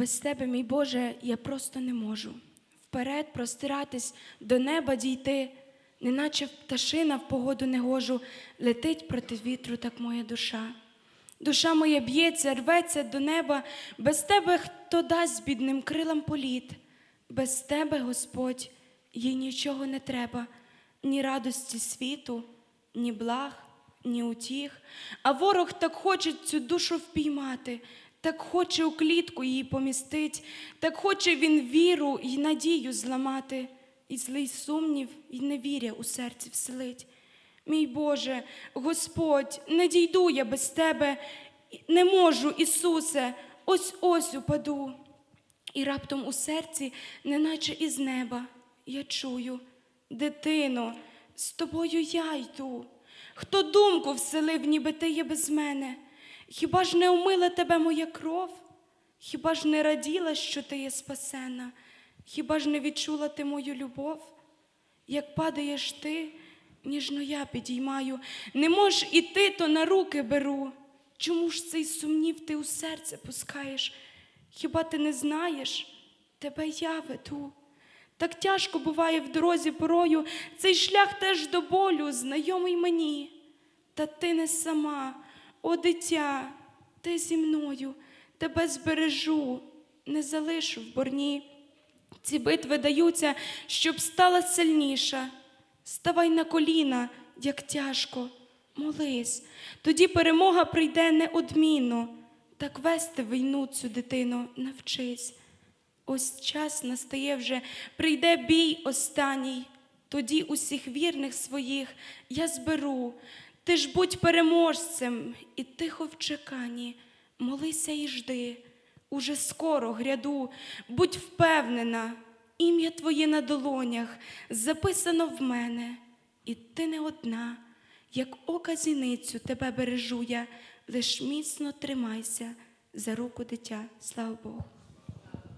Без тебе, мій Боже, я просто не можу. Вперед простиратись, до неба дійти, неначе пташина в погоду негожу, летить проти вітру, так моя душа. Душа моя б'ється, рветься до неба, без тебе хто дасть бідним крилам політ. Без тебе, Господь, їй нічого не треба, ні радості світу, ні благ, ні утіх. А ворог так хоче цю душу впіймати, так хоче у клітку її помістить, так хоче він віру і надію зламати, і злий сумнів, і невіря у серці вселить. Мій Боже, Господь, не дійду я без Тебе, не можу, Ісусе, ось ось упаду. І раптом у серці, неначе із неба, я чую, дитино, з тобою я йду. Хто думку вселив, ніби ти є без мене? Хіба ж не умила тебе моя кров? Хіба ж не раділа, що ти є спасена? Хіба ж не відчула ти мою любов? Як падаєш ти, ніжно я підіймаю, не мож іти, то на руки беру. Чому ж цей сумнів ти у серце пускаєш? Хіба ти не знаєш? Тебе я веду. Так тяжко буває в дорозі порою, цей шлях теж до болю, знайомий мені. Та ти не сама, о дитя, ти зі мною, тебе збережу, не залишу в борні. Ці битви даються, щоб стала сильніша. Ставай на коліна, як тяжко, молись, тоді перемога прийде неодмінно. Так вести війну цю дитину навчись. Ось час настає вже, прийде бій останній, тоді усіх вірних своїх я зберу. Ти ж будь переможцем і тихо в чеканні, молися і жди, уже скоро гряду, будь впевнена, ім'я твоє на долонях записано в мене, і ти не одна, як ока зіницю тебе бережу я, лиш міцно тримайся за руку дитя, слава Богу.